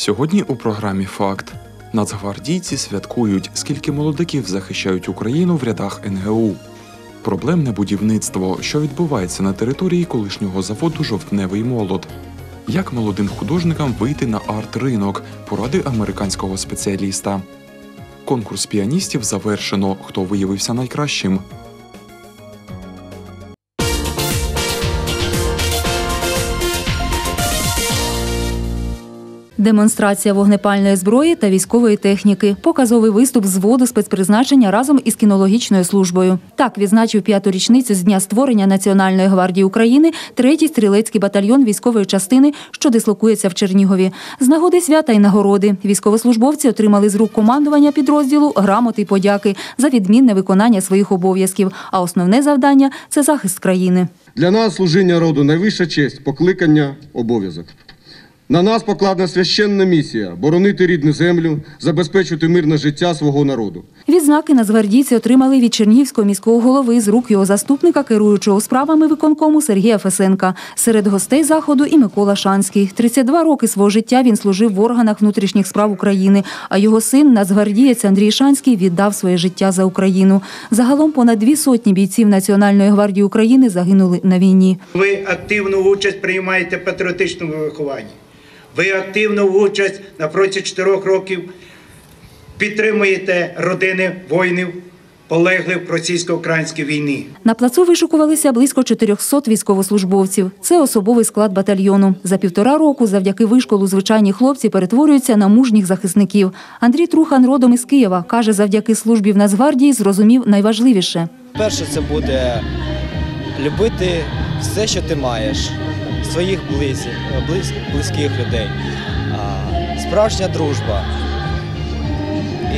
Сьогодні у програмі Факт нацгвардійці святкують, скільки молодиків захищають Україну в рядах НГУ. Проблемне будівництво, що відбувається на території колишнього заводу Жовтневий молот. Як молодим художникам вийти на арт-ринок, поради американського спеціаліста. Конкурс піаністів завершено. Хто виявився найкращим? Демонстрація вогнепальної зброї та військової техніки, показовий виступ зводу спецпризначення разом із кінологічною службою. Так відзначив п'яту річницю з дня створення Національної гвардії України третій стрілецький батальйон військової частини, що дислокується в Чернігові. З нагоди свята й нагороди військовослужбовці отримали з рук командування підрозділу грамоти й подяки за відмінне виконання своїх обов'язків. А основне завдання це захист країни. Для нас служіння роду найвища честь, покликання, обов'язок. На нас покладена священна місія боронити рідну землю, забезпечити мирне життя свого народу. Відзнаки нацгвардійці отримали від Чернігівського міського голови з рук його заступника, керуючого справами виконкому Сергія Фесенка. Серед гостей заходу і Микола Шанський. 32 роки свого життя він служив в органах внутрішніх справ України. А його син, нацгвардієць Андрій Шанський, віддав своє життя за Україну. Загалом понад дві сотні бійців Національної гвардії України загинули на війні. Ви активну участь приймаєте в патріотичному вихованні. Ви активну участь на протязі 4 років підтримуєте родини воїнів, полеглих в російсько-українській війні. На плацу вишукувалися близько 400 військовослужбовців. Це особовий склад батальйону. За півтора року завдяки вишколу звичайні хлопці перетворюються на мужніх захисників. Андрій Трухан родом із Києва. Каже, завдяки службі в Нацгвардії зрозумів найважливіше. Перше, це буде любити все, що ти маєш, своїх близьких, близь, близьких людей, а, справжня дружба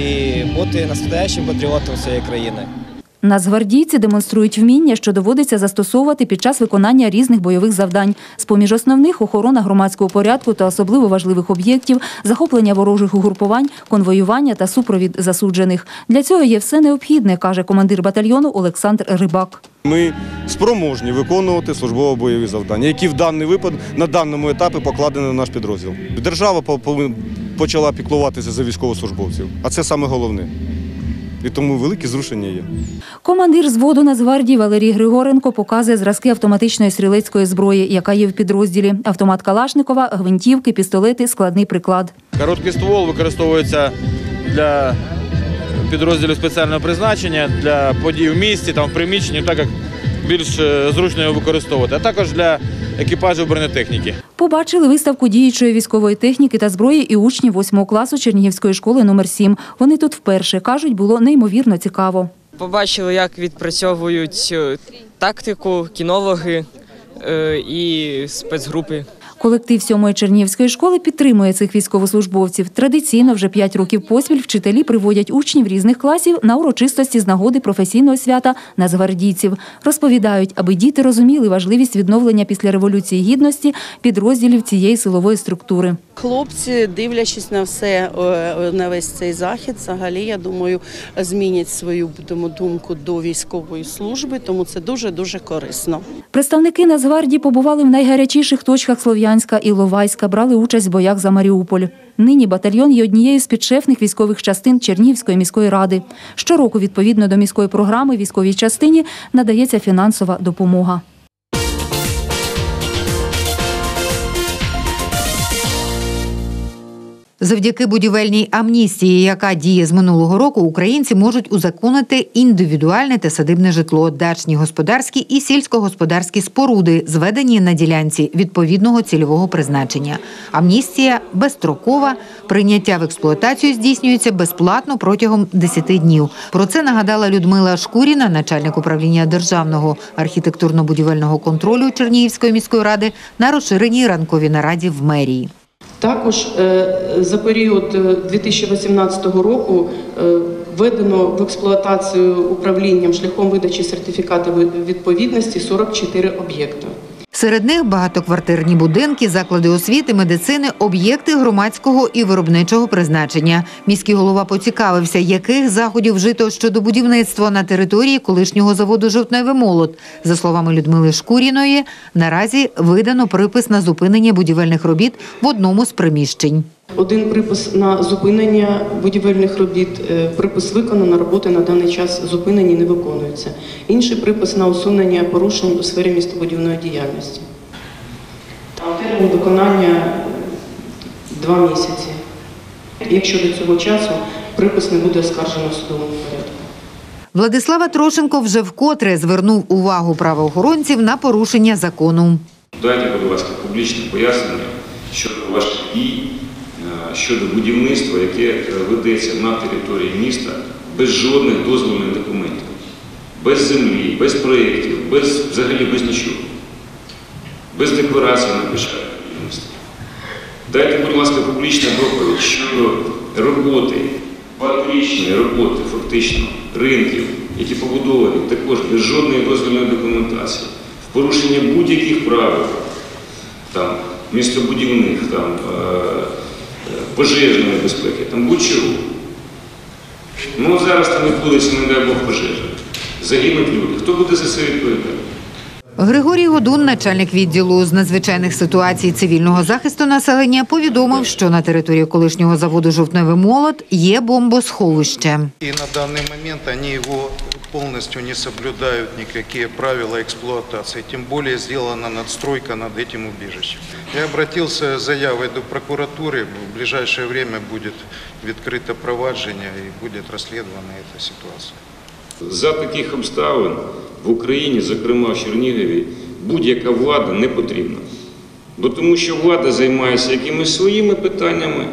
і бути настоящим патріотом своєї країни. Нацгвардійці демонструють вміння, що доводиться застосовувати під час виконання різних бойових завдань. З-поміж основних охорона громадського порядку та особливо важливих об'єктів, захоплення ворожих угрупувань, конвоювання та супровід засуджених. Для цього є все необхідне, каже командир батальйону Олександр Рибак. Ми спроможні виконувати службово-бойові завдання, які в даний випадок на даному етапі покладені на наш підрозділ. Держава почала піклуватися за військовослужбовців, а це саме головне. І тому великі зрушення є. Командир зводу Нацгвардії Валерій Григоренко показує зразки автоматичної стрілецької зброї, яка є в підрозділі. Автомат Калашникова, гвинтівки, пістолети, складний приклад. Короткий ствол використовується для підрозділів спеціального призначення, для подій в місті, там, в приміщенні, так як більш е, зручно його використовувати, а також для екіпажів бронетехніки. Побачили виставку діючої військової техніки та зброї і учні 8 класу Чернігівської школи номер 7 Вони тут вперше кажуть, було неймовірно цікаво. Побачили, як відпрацьовують е, тактику, кінологи е, і спецгрупи. Колектив 7-ї Чернігівської школи підтримує цих військовослужбовців. Традиційно вже 5 років поспіль вчителі приводять учнів різних класів на урочистості з нагоди професійного свята нацгвардійців. Розповідають, аби діти розуміли важливість відновлення після революції гідності підрозділів цієї силової структури. Хлопці, дивлячись на все е, на весь цей захід, взагалі, я думаю, змінять свою будемо думку до військової служби, тому це дуже дуже корисно. Представники Нацгвардії побували в найгарячіших точках Слов'янська і Ловайська, брали участь в боях за Маріуполь. Нині батальйон є однією з підшефних військових частин Чернігівської міської ради. Щороку, відповідно до міської програми, військовій частині надається фінансова допомога. Завдяки будівельній амністії, яка діє з минулого року, українці можуть узаконити індивідуальне та садибне житло, дачні господарські і сільськогосподарські споруди, зведені на ділянці відповідного цільового призначення. Амністія безстрокова. Прийняття в експлуатацію здійснюється безплатно протягом 10 днів. Про це нагадала Людмила Шкуріна, начальник управління державного архітектурно-будівельного контролю Чернігівської міської ради, на розширеній ранковій нараді в мерії. Також е, за період е, 2018 року е, введено в експлуатацію управлінням шляхом видачі сертифікату відповідності 44 об'єкти. Серед них багатоквартирні будинки, заклади освіти, медицини, об'єкти громадського і виробничого призначення. Міський голова поцікавився, яких заходів вжито щодо будівництва на території колишнього заводу «Жовтневий молот». За словами Людмили Шкуріної, наразі видано припис на зупинення будівельних робіт в одному з приміщень. Один припис на зупинення будівельних робіт, е, припис виконано, роботи на даний час зупинені не виконуються. Інший припис на усунення порушень у сфері містобудівної діяльності. А термін виконання два місяці. Якщо до цього часу припис не буде оскаржено в судовому порядку. Владислава Трошенко вже вкотре звернув увагу правоохоронців на порушення закону. Дайте, будь ласка, публічне пояснення щодо ваших дій, щодо будівництва, яке е, ведеться на території міста без жодних дозвольних документів, без землі, без проєктів, без, взагалі без нічого, без декларації на початку будівництва. Дайте, будь ласка, публічну доповідь щодо роботи, багаторічної роботи фактично ринків, які побудовані також без жодної дозвільної документації, в порушення будь-яких правил, там, містобудівних, там, е, пожежної безпеки, там будь-чого. Ну зараз там відбудеться, не дай Бог, пожежа. Загинуть люди. Хто буде за це відповідати? Григорій Годун, начальник відділу з надзвичайних ситуацій цивільного захисту населення, повідомив, що на території колишнього заводу «Жовтневий молот» є бомбосховище. И на данный момент они его полностью не соблюдают никакие правила эксплуатации. Тем более сделана надстройка над этим убежищем. Я обратился с заявой до прокуратуры. В ближайшее время будет открыто проваджение и будет расследована эта ситуация. За таких обставин в Україні, зокрема в Чернігові, будь-яка влада не потрібна. Бо тому що влада займається якимись своїми питаннями,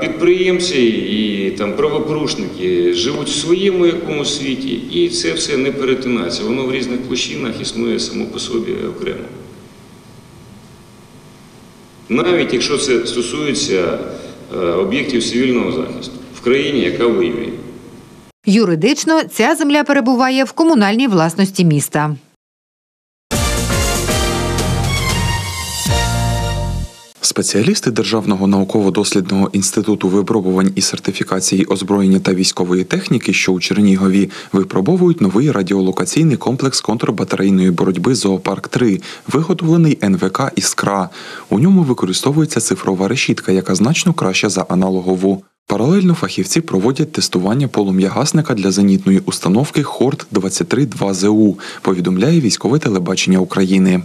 підприємці і там, правопорушники живуть в своєму якомусь світі, і це все не перетинається. Воно в різних площинах існує само по собі окремо. Навіть якщо це стосується е, об'єктів цивільного захисту в країні, яка воює. Юридично ця земля перебуває в комунальній власності міста. Спеціалісти Державного науково-дослідного інституту випробувань і сертифікації озброєння та військової техніки, що у Чернігові, випробовують новий радіолокаційний комплекс контрбатарейної боротьби Зоопарк 3 виготовлений НВК Іскра. У ньому використовується цифрова решітка, яка значно краща за аналогову. Паралельно фахівці проводять тестування полум'ягасника для зенітної установки Хорт 23 2 ЗУ, повідомляє військове телебачення України.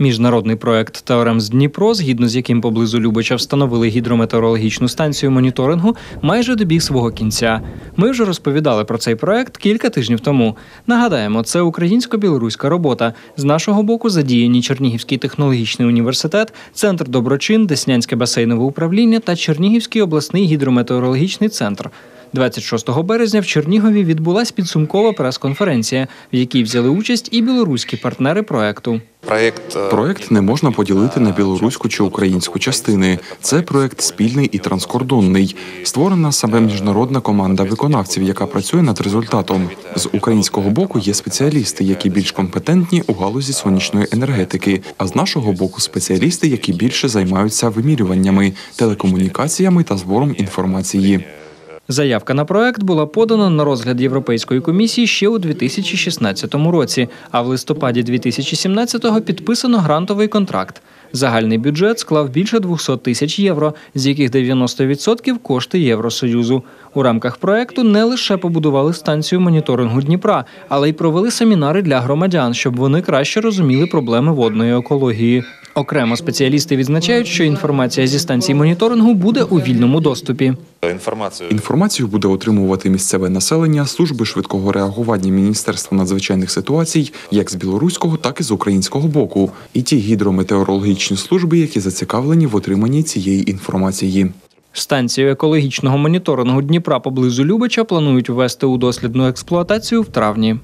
Міжнародний проект Теорем з Дніпро, згідно з яким поблизу Любича встановили гідрометеорологічну станцію моніторингу, майже добіг свого кінця. Ми вже розповідали про цей проект кілька тижнів тому. Нагадаємо, це українсько-білоруська робота. З нашого боку задіяні Чернігівський технологічний університет, центр доброчин, Деснянське басейнове управління та Чернігівський обласний гідрометеорологічний центр. 26 березня в Чернігові відбулась підсумкова прес-конференція, в якій взяли участь і білоруські партнери проекту. Проект проект не можна поділити на білоруську чи українську частини. Це проект спільний і транскордонний. Створена саме міжнародна команда виконавців, яка працює над результатом. З українського боку є спеціалісти, які більш компетентні у галузі сонячної енергетики. А з нашого боку спеціалісти, які більше займаються вимірюваннями, телекомунікаціями та збором інформації. Заявка на проект була подана на розгляд Європейської комісії ще у 2016 році, а в листопаді 2017-го підписано грантовий контракт. Загальний бюджет склав більше 200 тисяч євро, з яких 90% – кошти Євросоюзу. У рамках проекту не лише побудували станцію моніторингу Дніпра, але й провели семінари для громадян, щоб вони краще розуміли проблеми водної екології. Окремо спеціалісти відзначають, що інформація зі станцій моніторингу буде у вільному доступі. Інформацію інформацію буде отримувати місцеве населення, служби швидкого реагування Міністерства надзвичайних ситуацій, як з білоруського, так і з українського боку, і ті гідрометеорологічні служби, які зацікавлені в отриманні цієї інформації. Станцію екологічного моніторингу Дніпра поблизу Любича планують ввести у дослідну експлуатацію в травні.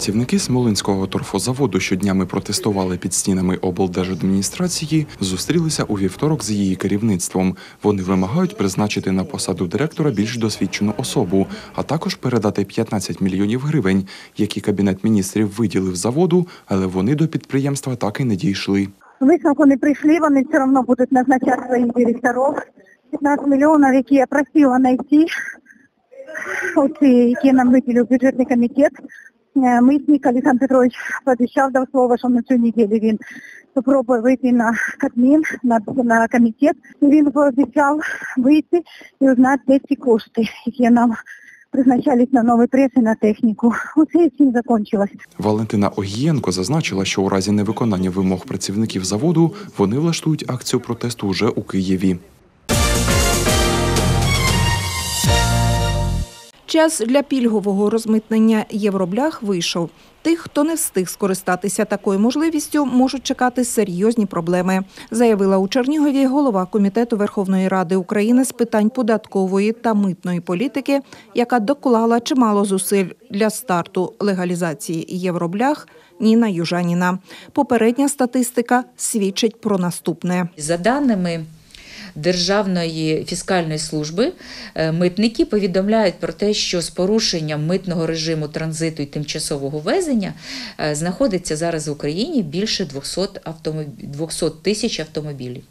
Працівники Смолинського торфозаводу, що днями протестували під стінами облдержадміністрації, зустрілися у вівторок з її керівництвом. Вони вимагають призначити на посаду директора більш досвідчену особу, а також передати 15 мільйонів гривень, які кабінет міністрів виділив заводу, але вони до підприємства так і не дійшли. Висновку не прийшли, вони все одно будуть назначати своїх директорів. 15 мільйонів, які я просила знайти, які нам виділив бюджетний комітет. Е, Мисник Олександр Петрович пообіцяв, дав слово, що на цю неділю він спробує вийти на Кабмін, на, на комітет. І він пообіцяв вийти і узнати, де ці кошти, які нам призначались на новий прес і на техніку. Оце і всім закінчилось. Валентина Огієнко зазначила, що у разі невиконання вимог працівників заводу вони влаштують акцію протесту вже у Києві. Час для пільгового розмитнення євроблях вийшов. Тих, хто не встиг скористатися такою можливістю, можуть чекати серйозні проблеми, заявила у Чернігові голова комітету Верховної Ради України з питань податкової та митної політики, яка доклала чимало зусиль для старту легалізації євроблях Ніна Южаніна. Попередня статистика свідчить про наступне. За даними Державної фіскальної служби е, митники повідомляють про те, що з порушенням митного режиму транзиту і тимчасового везення е, знаходиться зараз в Україні більше 200 автомоб... 200 тисяч автомобілів.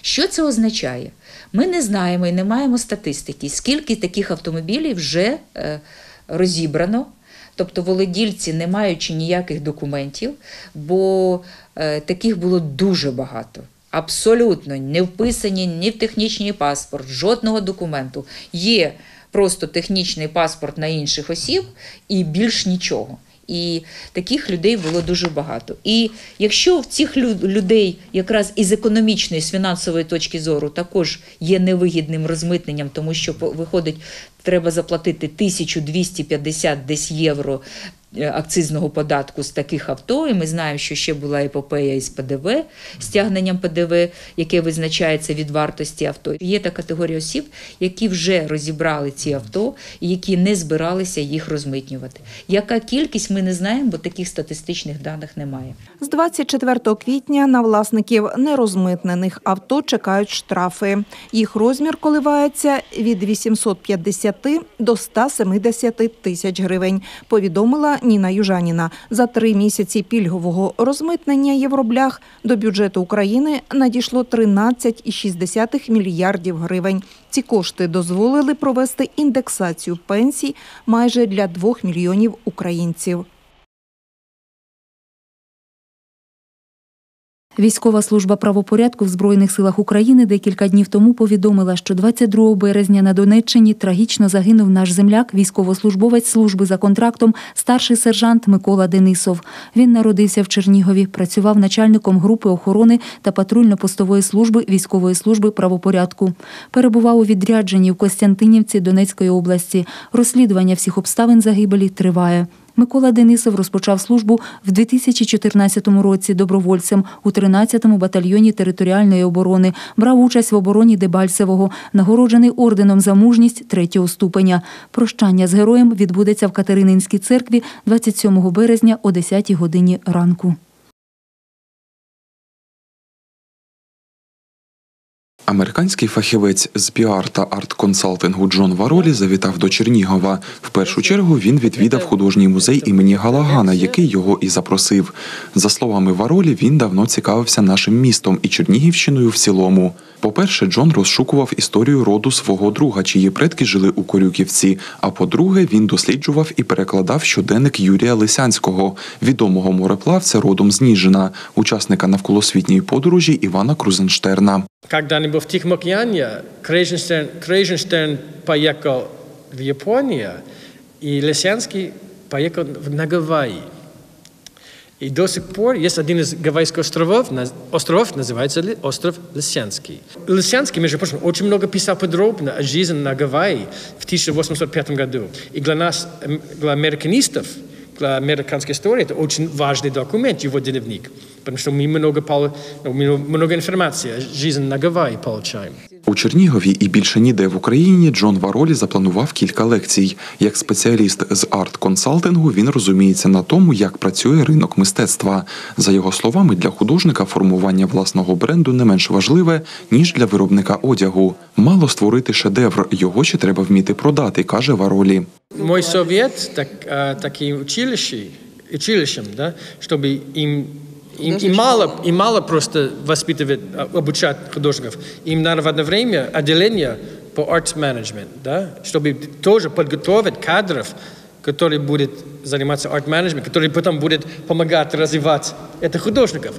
Що це означає? Ми не знаємо і не маємо статистики, скільки таких автомобілів вже е, розібрано. Тобто володільці, не маючи ніяких документів, бо таких було дуже багато. Абсолютно не вписані ні в технічний паспорт, жодного документу. Є просто технічний паспорт на інших осіб і більш нічого. І таких людей було дуже багато. І якщо в цих людей якраз із економічної, з фінансової точки зору також є невигідним розмитненням, тому що виходить, треба заплатити 1250 десь євро акцизного податку з таких авто, і ми знаємо, що ще була епопея із ПДВ, стягненням ПДВ, яке визначається від вартості авто. Є та категорія осіб, які вже розібрали ці авто і які не збиралися їх розмитнювати. Яка кількість ми не знаємо, бо таких статистичних даних немає. З 24 квітня на власників нерозмитнених авто чекають штрафи. Їх розмір коливається від 850 до 170 тисяч гривень, повідомила Ніна Южаніна. За три місяці пільгового розмитнення євроблях до бюджету України надійшло 13,6 мільярдів гривень. Ці кошти дозволили провести індексацію пенсій майже для 2 мільйонів українців. Військова служба правопорядку в Збройних силах України декілька днів тому повідомила, що 22 березня на Донеччині трагічно загинув наш земляк, військовослужбовець служби за контрактом, старший сержант Микола Денисов. Він народився в Чернігові, працював начальником групи охорони та патрульно-постової служби військової служби правопорядку. Перебував у відрядженні в Костянтинівці Донецької області. Розслідування всіх обставин загибелі триває. Микола Денисов розпочав службу в 2014 році добровольцем у 13-му батальйоні територіальної оборони. Брав участь в обороні Дебальцевого, нагороджений орденом за мужність третього ступеня. Прощання з героєм відбудеться в Катерининській церкві 27 березня о 10 годині ранку. Американський фахівець з піар та арт-консалтингу Джон Варолі завітав до Чернігова. В першу чергу він відвідав художній музей імені Галагана, який його і запросив. За словами Варолі, він давно цікавився нашим містом і Чернігівщиною в цілому. По-перше, Джон розшукував історію роду свого друга, чиї предки жили у Корюківці. А по-друге, він досліджував і перекладав щоденник Юрія Лисянського, відомого мореплавця родом з Ніжина, учасника навколосвітньої подорожі Івана Крузенштерна. Были в Тихом океане, Крейженштерн, Крейженштерн поехал в Японию, и Лисянский поехал на Гавайи. И до сих пор есть один из Гавайских островов, островов называется остров Лисянский. Лисянский, между прочим, очень много писал подробно о жизни на Гавайи в 1805 году. И для нас, для американистов, американской истории, это очень важный документ, его дневник. Потому что мы много, пол- ну, мы много информации о жизни на Гавайи получаем. У У Чернігові і більше ніде в Україні Джон Варолі запланував кілька лекцій. Як спеціаліст з арт-консалтингу він розуміється на тому, як працює ринок мистецтва. За його словами, для художника формування власного бренду не менш важливе ніж для виробника одягу. Мало створити шедевр, його ще треба вміти продати, каже Варолі. Мой совет так, а, таким училищам, училищам, да, чтобы им, им, им, мало, им мало просто воспитывать, а, обучать художников. Им надо в одно время отделение по арт-менеджмент, да, чтобы тоже подготовить кадров, которые будут заниматься арт-менеджментом, которые потом будут помогать развивать это художников.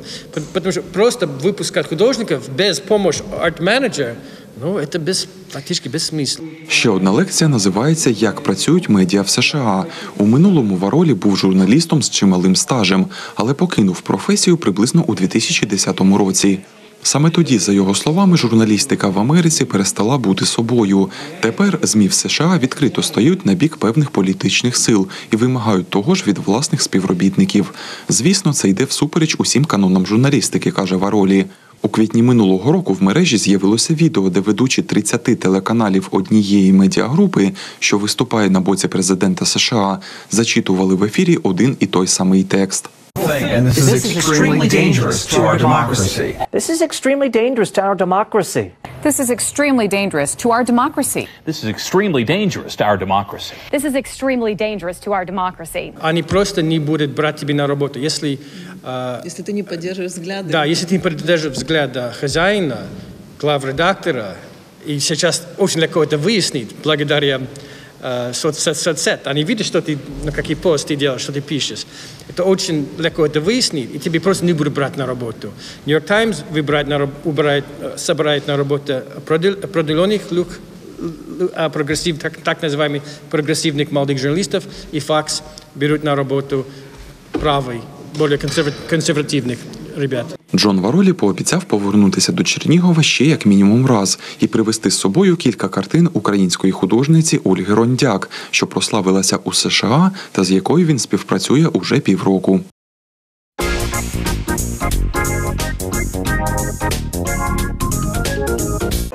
Потому что просто выпускать художников без помощи арт-менеджера, ну, это без, практически бессмысленно. Ще одна лекція називається Як працюють медіа в США. У минулому Варолі був журналістом з чималим стажем, але покинув професію приблизно у 2010 році. Саме тоді, за його словами, журналістика в Америці перестала бути собою. Тепер ЗМІ в США відкрито стають на бік певних політичних сил і вимагають того ж від власних співробітників. Звісно, це йде всупереч усім канонам журналістики, каже Варолі. У квітні минулого року в мережі з'явилося відео, де ведучі 30 телеканалів однієї медіагрупи, що виступає на боці президента США, зачитували в ефірі один і той самий текст. And this, is extremely dangerous to our democracy. This is extremely dangerous to our democracy. This is extremely dangerous to our democracy. This is extremely dangerous to our democracy. This is extremely dangerous to our democracy. Они просто не будут брать тебя на работу, если... а, Если ты не поддерживаешь взгляды. Да, если ты не поддерживаешь взгляда хозяина, главредактора, и сейчас очень легко это выяснить благодаря э, соц- соц- соцсет. Они видят, что ты, на какие пост ты делаешь, что ты пишешь. Это очень легко это выяснить, и тебе просто не будут брать на работу. Нью-Йорк Таймс выбирает на, э, собирает на работу определ- определенных люк, лю- а, прогрессив, так, так называемых прогрессивных молодых журналистов, и ФАКС берут на работу правый, более консерва- консервативных ребят. Джон Варолі пообіцяв повернутися до Чернігова ще як мінімум раз і привезти з собою кілька картин української художниці Ольги Рондяк, що прославилася у США та з якою він співпрацює уже півроку.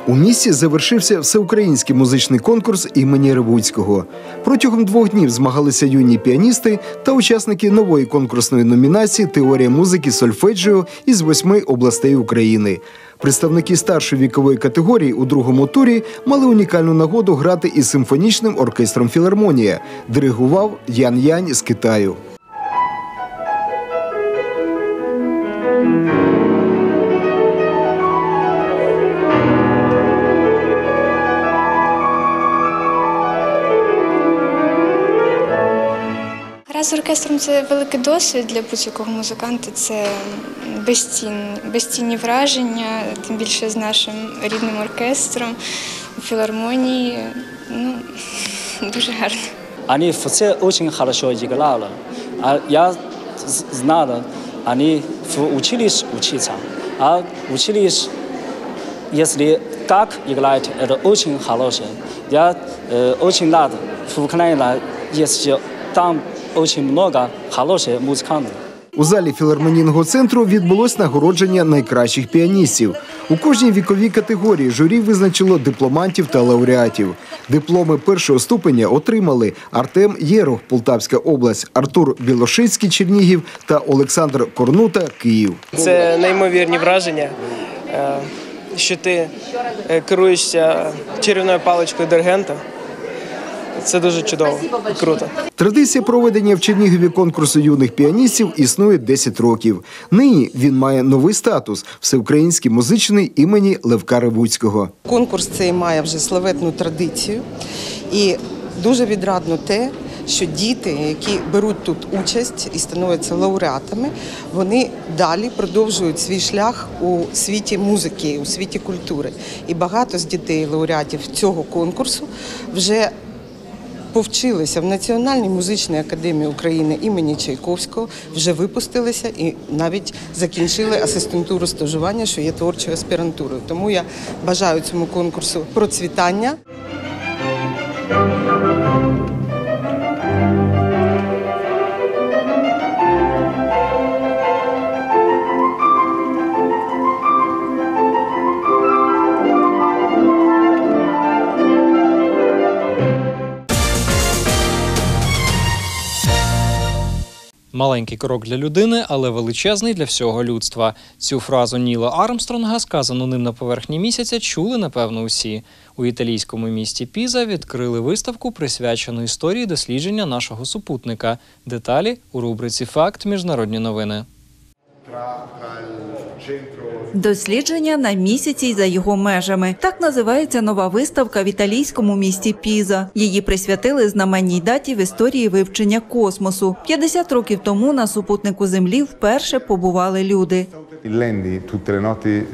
У місті завершився всеукраїнський музичний конкурс імені Ревуцького. Протягом двох днів змагалися юні піаністи та учасники нової конкурсної номінації Теорія музики сольфеджіо із восьми областей України. Представники старшої вікової категорії у другому турі мали унікальну нагоду грати із симфонічним оркестром Філармонія. Диригував Ян Янь з Китаю. Гра з оркестром це великий досвід для будь-якого музиканта. Це безцінні, безцінні враження, тим більше з нашим рідним оркестром філармонії. Ну, дуже гарно. Они все очень хорошо играли. А я знала, они в училище учиться. А училище, если как играть, это очень хорошее. Я э, очень рад, в Украине есть там очень много хороших музыкантов. У залі філармонійного центру відбулось нагородження найкращих піаністів. У кожній віковій категорії журі визначило дипломантів та лауреатів. Дипломи першого ступеня отримали Артем Єрох, Полтавська область, Артур Білошицький, Чернігів та Олександр Корнута, Київ. Це неймовірні враження, е, що ти е, керуєшся чарівною паличкою диригента. Це дуже чудово і круто. Традиція проведення в Чернігові конкурсу юних піаністів існує 10 років. Нині він має новий статус всеукраїнський музичний імені Левка Ревуцького. Конкурс цей має вже славетну традицію, і дуже відрадно те, що діти, які беруть тут участь і становляться лауреатами, вони далі продовжують свій шлях у світі музики, у світі культури. І багато з дітей лауреатів цього конкурсу вже повчилися в Національній музичній академії України імені Чайковського, вже випустилися і навіть закінчили асистентуру стажування, що є творчою аспірантурою. Тому я бажаю цьому конкурсу процвітання. Маленький крок для людини, але величезний для всього людства. Цю фразу Ніла Армстронга, сказану ним на поверхні місяця, чули напевно усі. У італійському місті Піза відкрили виставку, присвячену історії дослідження нашого супутника. Деталі у рубриці Факт Міжнародні новини. Дослідження на місяці й за його межами. Так називається нова виставка в італійському місті Піза. Її присвятили знаменній даті в історії вивчення космосу. 50 років тому на супутнику Землі вперше побували люди.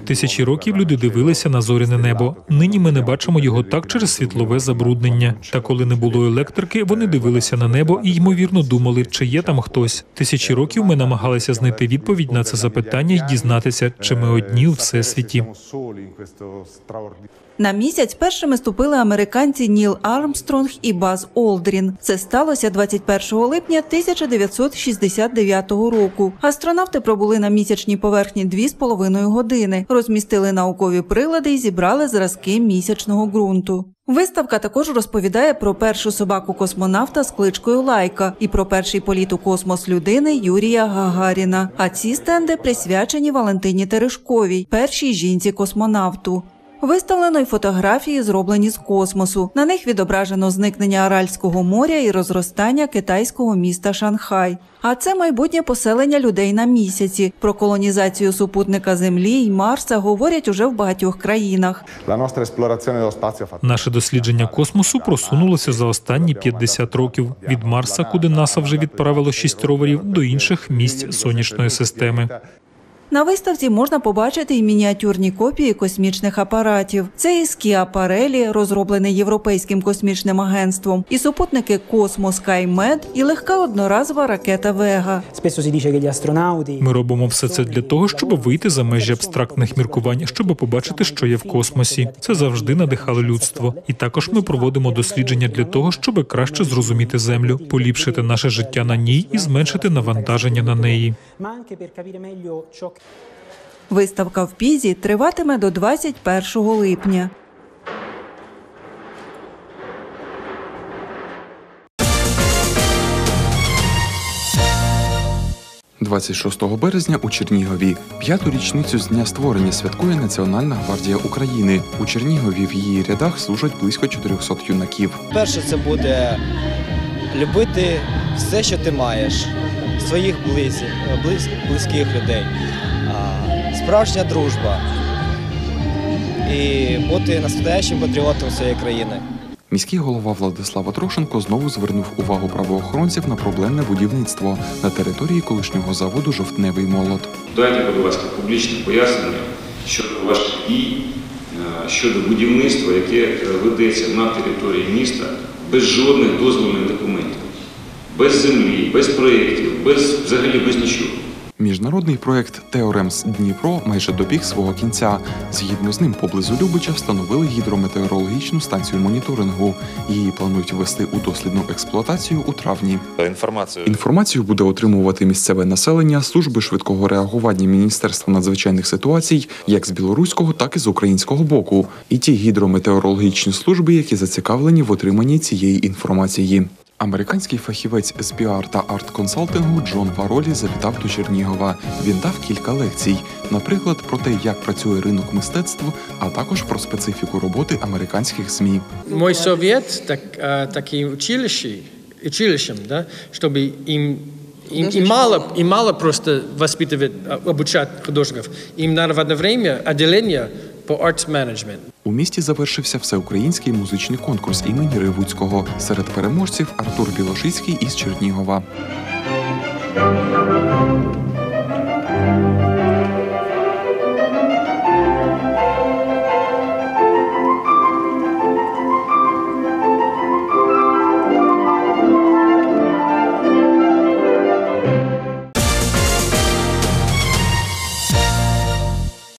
Тисячі років люди дивилися на зоряне небо. Нині ми не бачимо його так через світлове забруднення. Та коли не було електрики, вони дивилися на небо і ймовірно думали, чи є там хтось. Тисячі років ми намагалися знайти відповідь на це запитання і дізнатися, чи ми одні у всесвіті. На місяць першими ступили американці Ніл Армстронг і Баз Олдрін. Це сталося 21 липня 1969 року. Астронавти пробули на місячній поверхні 2,5 години, розмістили наукові прилади і зібрали зразки місячного ґрунту. Виставка також розповідає про першу собаку-космонавта з кличкою Лайка і про перший політ у космос людини Юрія Гагаріна. А ці стенди присвячені Валентині Терешковій, першій жінці-космонавту. Виставлено й фотографії, зроблені з космосу. На них відображено зникнення Аральського моря і розростання китайського міста Шанхай. А це майбутнє поселення людей на місяці. Про колонізацію супутника Землі й Марса говорять уже в багатьох країнах. Наше дослідження космосу просунулося за останні 50 років від Марса, куди НАСА вже відправило шість роверів, до інших місць сонячної системи. На виставці можна побачити і мініатюрні копії космічних апаратів. Це і скіапарелі, розроблений Європейським космічним агентством, і супутники Космос Скаймед, і легка одноразова ракета Вега. Ми робимо все це для того, щоб вийти за межі абстрактних міркувань, щоб побачити, що є в космосі. Це завжди надихало людство. І також ми проводимо дослідження для того, щоб краще зрозуміти землю, поліпшити наше життя на ній і зменшити навантаження на неї. Виставка в Пізі триватиме до 21 липня. – 26 березня у Чернігові п'яту річницю з дня створення святкує Національна гвардія України. У Чернігові в її рядах служать близько 400 юнаків. Перше, це буде любити все, що ти маєш, своїх близьких, близьких людей, справжня дружба і бути настоящим патріотом своєї країни. Міський голова Владислава Трошенко знову звернув увагу правоохоронців на проблемне будівництво на території колишнього заводу Жовтневий молот. Дайте, будь ласка, публічне пояснення щодо ваших дій, е, щодо будівництва, яке е, ведеться на території міста без жодних дозвольних документів, без землі, без проєктів, без взагалі без нічого. Міжнародний проект Теоремс Дніпро майже добіг свого кінця. Згідно з ним, поблизу Любича встановили гідрометеорологічну станцію моніторингу. Її планують ввести у дослідну експлуатацію у травні. Інформацію Інформацію буде отримувати місцеве населення, служби швидкого реагування Міністерства надзвичайних ситуацій, як з білоруського, так і з українського боку, і ті гідрометеорологічні служби, які зацікавлені в отриманні цієї інформації. Американський фахівець з піар та арт-консалтингу Джон Варолі завітав до Чернігова. Він дав кілька лекцій, наприклад, про те, як працює ринок мистецтв, а також про специфіку роботи американських змі. Мой совет так, а, таким училищем, да, чтобы им им, им, мало, им мало просто воспитывать, обучать художников. Им надо в одно время отделение по arts management. У місті завершився всеукраїнський музичний конкурс імені Ривуцького. Серед переможців Артур Білошицький із Чернігова.